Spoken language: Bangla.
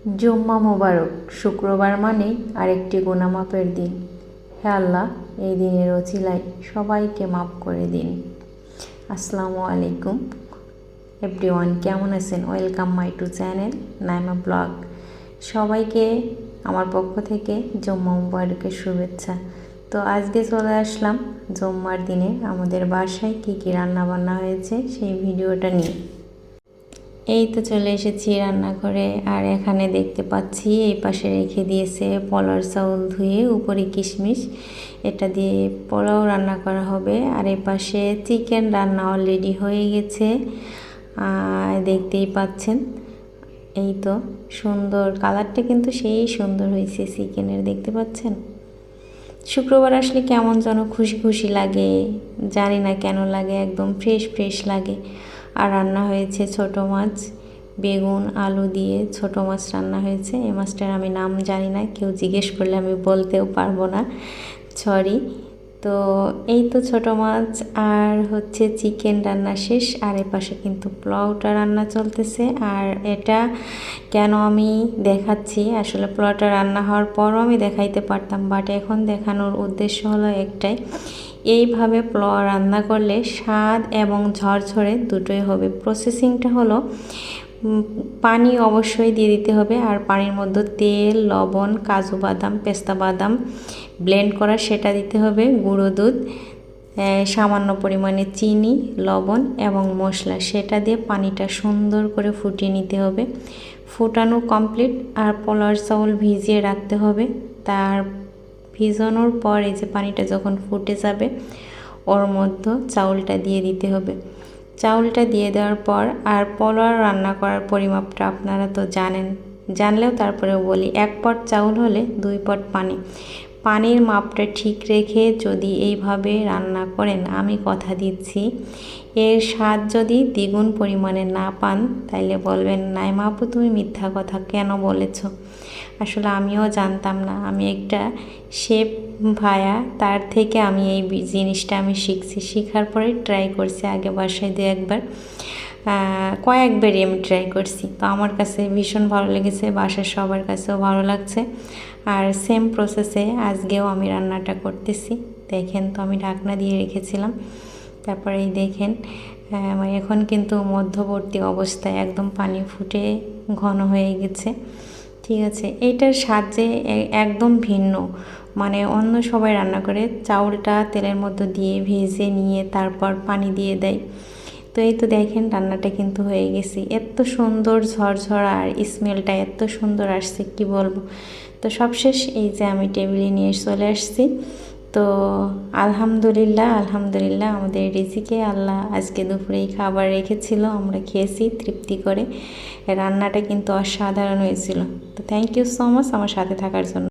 জুম্মা মোবারক, শুক্রবার মানে আরেকটি গুনামাপের দিন। হে আল্লাহ, এই দিনের অচিলায় সবাইকে মাফ করে দিন। আসসালামু আলাইকুম। এভরিওয়ান, কেমন আছেন? Welcome my to channel Naima blog. সবাইকে আমার পক্ষ থেকে জম্মা মুবারকের শুভেচ্ছা। তো আজকে চলে আসলাম জম্মার দিনে আমাদের বাসায় কী কী রান্নাবান্না হয়েছে সেই ভিডিওটা নিয়ে। এই তো চলে এসেছি রান্নাঘরে, আর এখানে দেখতে পাচ্ছি এই পাশে রেখে দিয়েছে পলার চাউল ধুয়ে উপরে কিশমিশ। এটা দিয়ে পোলাও রান্না করা হবে, আর এই পাশে চিকেন রান্না অলরেডি হয়ে গেছে। দেখতেই পাচ্ছেন, এই তো সুন্দর, কালারটা কিন্তু সেই সুন্দর হয়েছে চিকেনের, দেখতে পাচ্ছেন? শুক্রবার আসলে কেমন যেন খুশি খুশি লাগে, জানি না কেন লাগে, একদম ফ্রেশ ফ্রেশ লাগে। আর রান্না হয়েছে ছোট মাছ, বেগুন, আলু দিয়ে ছোট মাছ রান্না হয়েছে। এই মাছটার আমি নাম জানি না, কেউ জিজ্ঞেস করলে আমি বলতেও পারব না। সরি তো এই তো ছোট মাছ আর হচ্ছে চিকেন রান্না শেষ, আর এ পাশে কিন্তু পোলাওটা রান্না চলতেছে। আর এটা কেন আমি দেখাচ্ছি, আসলে পোলাওটা রান্না হওয়ার পরও আমি দেখাইতে পারতাম বাট এখন দেখানোর উদ্দেশ্য হলো একটাই। এইভাবে পোলাও রান্না করলে স্বাদ এবং ঝরঝরে দুটোই হবে। প্রসেসিংটা হলো পানি অবশ্যই দিয়ে দিতে হবে আর পানির মধ্যে তেল, লবণ, কাজু বাদাম, পেস্তা বাদাম ব্লেন্ড করা, সেটা দিতে হবে, গুঁড়ো দুধ সামান্য পরিমাণে চিনি, লবণ এবং মশলা, সেটা দিয়ে পানিটা সুন্দর করে ফুটিয়ে নিতে হবে। ফুটানো কমপ্লিট আর পোলার চাউল ভিজিয়ে রাখতে হবে। তার ভিজানোর পর এই যে পানিটা যখন ফুটে যাবে, ওর মধ্যে চাউলটা দিয়ে দিতে হবে। চাউলটা দিয়ে দেওয়ার পর আর পোলাও রান্না করার পরিমাপটা আপনারা তো জানেন। জানলেও তারপরেও বলি, এক পট চাউল হলে দুই পট পানি। পানির মাপটা ঠিক রেখে যদি এইভাবে রান্না করেন, আমি কথা দিচ্ছি, এর স্বাদ যদি দ্বিগুণ পরিমাণে না পান, তাইলে বলবেন নাই মাপু তুমি মিথ্যা কথা কেন বলেছ? আসলে আমিও জানতাম না। আমি একটা শেফ ভায়া, তার থেকে আমি এই জিনিসটা আমি শিখছি। শেখার পরে ট্রাই করছি আগে বাসায় দু একবার। কয়েকবারই আমি ট্রাই করছি। তো আমার কাছে ভীষণ ভালো লেগেছে, বাসার সবার কাছেও ভালো লাগছে। আর সেম প্রসেসে আজকেও আমি রান্নাটা করতেছি। দেখেন তো আমি ঢাকনা দিয়ে রেখেছিলাম। তারপরে দেখেন এখন কিন্তু মধ্যবর্তী অবস্থায় একদম পানি ফুটে ঘন হয়ে গেছে। ঠিক আছে, এইটার স্বাদ যে একদম ভিন্ন। মানে অন্য সবাই রান্না করে, চাউলটা তেলের মধ্যে দিয়ে ভেজে নিয়ে তারপর পানি দিয়ে দেয়। তো এই তো দেখেন রান্নাটা কিন্তু হয়ে গেছে। এত সুন্দর ঝরঝরা আর স্মেলটা এত সুন্দর আসছে, কি বলব? তো সবশেষ এই যে আমি টেবিলে নিয়ে চলে আসছি। তো আলহামদুলিল্লাহ আলহামদুলিল্লাহ আমাদের রিজিকে আল্লাহ আজকে দুপুরেই খাবার রেখেছিল, আমরা খেয়েছি তৃপ্তি করে। রান্নাটা কিন্তু অসাধারণ হয়েছিল। তো থ্যাংক ইউ সো মাচ আমার সাথে থাকার জন্য।